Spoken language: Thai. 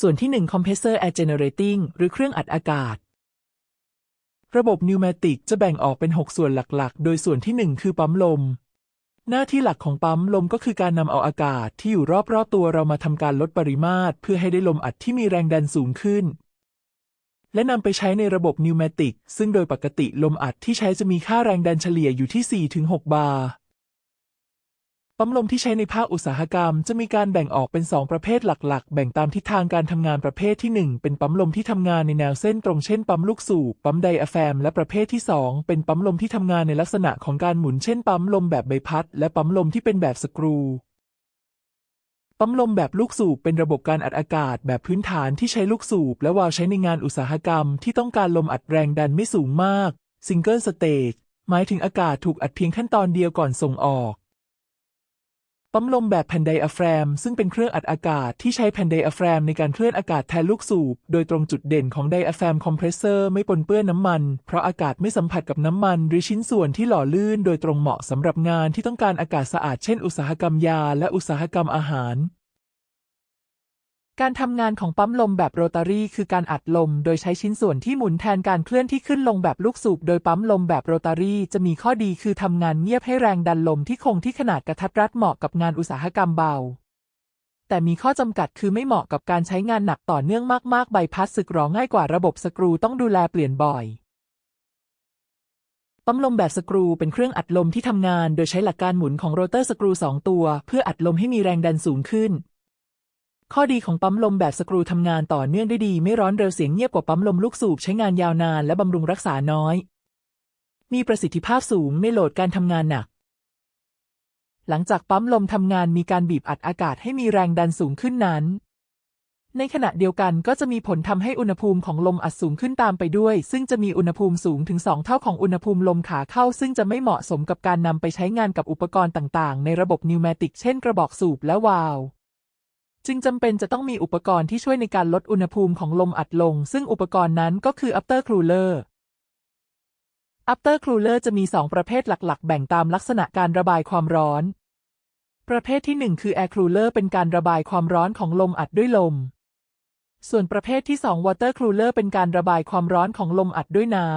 ส่วนที่ 1 Compressor Air Generating หรือเครื่องอัดอากาศ ระบบนิวมติกจะแบ่งออกเป็น 6 ส่วนหลักๆ โดยส่วนที่ 1 คือปั๊มลม หน้าที่หลักของปั๊มลมก็คือการนำเอาอากาศที่อยู่รอบๆตัวเรามาทำการลดปริมาตร เพื่อให้ได้ลมอัดที่มีแรงดันสูงขึ้น และนำไปใช้ในระบบนิวมติกซึ่งโดยปกติลมอัดที่ใช้จะมีค่าแรงดันเฉลี่ยอยู่ที่ 4-6 บาร์ ปั๊มลมที่ใช้ในภาคอุตสาหกรรมจะมีการแบ่งออกเป็น 2 ประเภทหลัก ๆ แบ่งตามทิศทางการทำงานประเภทที่ 1 เป็นปั๊มลมที่ทำงานในแนวเส้นตรงเช่นปั๊มลูกสูบปั๊มไดอะแฟม และประเภทที่ 2 เป็นปั๊มลมที่ทำงานในลักษณะของการหมุนเช่นปั๊มลมแบบใบพัด และปั๊มลมที่เป็นแบบสกรูปั๊มลมแบบลูกสูบเป็นระบบการอัดอากาศแบบพื้นฐานที่ใช้ลูกสูบ และวาล์วใช้ในงานอุตสาหกรรม ที่ต้องการลมอัดแรงดันไม่สูงมาก Single Stage หมายถึงอากาศถูกอัดเพียงขั้นตอนเดียวก่อนส่งออก ปั๊มลมแบบแผ่นไดอะแฟรม ซึ่งเป็นเครื่องอัดอากาศที่ใช้แผ่นไดอะแฟรมในการเคลื่อนอากาศแทนลูกสูบ โดยตรงจุดเด่นของไดอะแฟรมคอมเพรสเซอร์ไม่ปนเปื้อนน้ำมัน เพราะอากาศไม่สัมผัสกับน้ำมัน หรือชิ้นส่วนที่หล่อลื่น โดยตรงเหมาะสำหรับงานที่ต้องการอากาศสะอาดเช่นอุตสาหกรรมยาและอุตสาหกรรมอาหาร การทำงานของปั๊มลมแบบโรตารี่คือการอัดลมโดยใช้ชิ้นส่วนที่หมุนแทนการเคลื่อนที่ขึ้นลงแบบลูกสูบ โดยปั๊มลมแบบโรตารี่จะมีข้อดีคือทำงานเงียบให้แรงดันลมที่คงที่ขนาดกระทัดรัดเหมาะกับงานอุตสาหกรรมเบา แต่มีข้อจำกัดคือไม่เหมาะกับการใช้งานหนักต่อเนื่องมากๆ ใบพัดสึกหรอง่ายกว่าระบบสกรูต้องดูแลเปลี่ยนบ่อยปั๊มลมแบบสกรูเป็นเครื่องอัดลมที่ทำงาน โดยใช้หลักการหมุนของโรเตอร์สกรูสองตัว เพื่ออัดลมให้มีแรงดันสูงขึ้น ข้อดีของปั๊มลมแบบสกรูทำงานต่อเนื่องได้ดี ไม่ร้อนเร็วเสียงเงียบกว่าปั๊มลมลูกสูบใช้งานยาวนานและบำรุงรักษาน้อย มีประสิทธิภาพสูงไม่โหลดการทำงานหนัก หลังจากปั๊มลมทำงานมีการบีบอัดอากาศให้มีแรงดันสูงขึ้นนั้น ในขณะเดียวกันก็จะมีผลทำให้อุณหภูมิของลมอัดสูงขึ้นตามไปด้วย ซึ่งจะมีอุณหภูมิสูงถึง 2 เท่าของอุณหภูมิลมขาเข้า ซึ่งจะไม่เหมาะสมกับการนำไปใช้งานกับอุปกรณ์ต่าง ๆ ในระบบนิวแมติกเช่นกระบอกสูบและวาล์ว จึงจำเป็นจะต้องมีอุปกรณ์ที่ช่วยในการลดอุณหภูมิของลมอัดลง ซึ่งอุปกรณ์นั้นก็คือ after cooler after cooler จะมี 2 ประเภทหลักๆ แบ่งตามลักษณะการระบายความร้อน ประเภทที่ 1 คือ air cooler เป็นการระบายความร้อนของลมอัดด้วยลม ส่วนประเภทที่2 water cooler เป็นการระบายความร้อนของลมอัดด้วยน้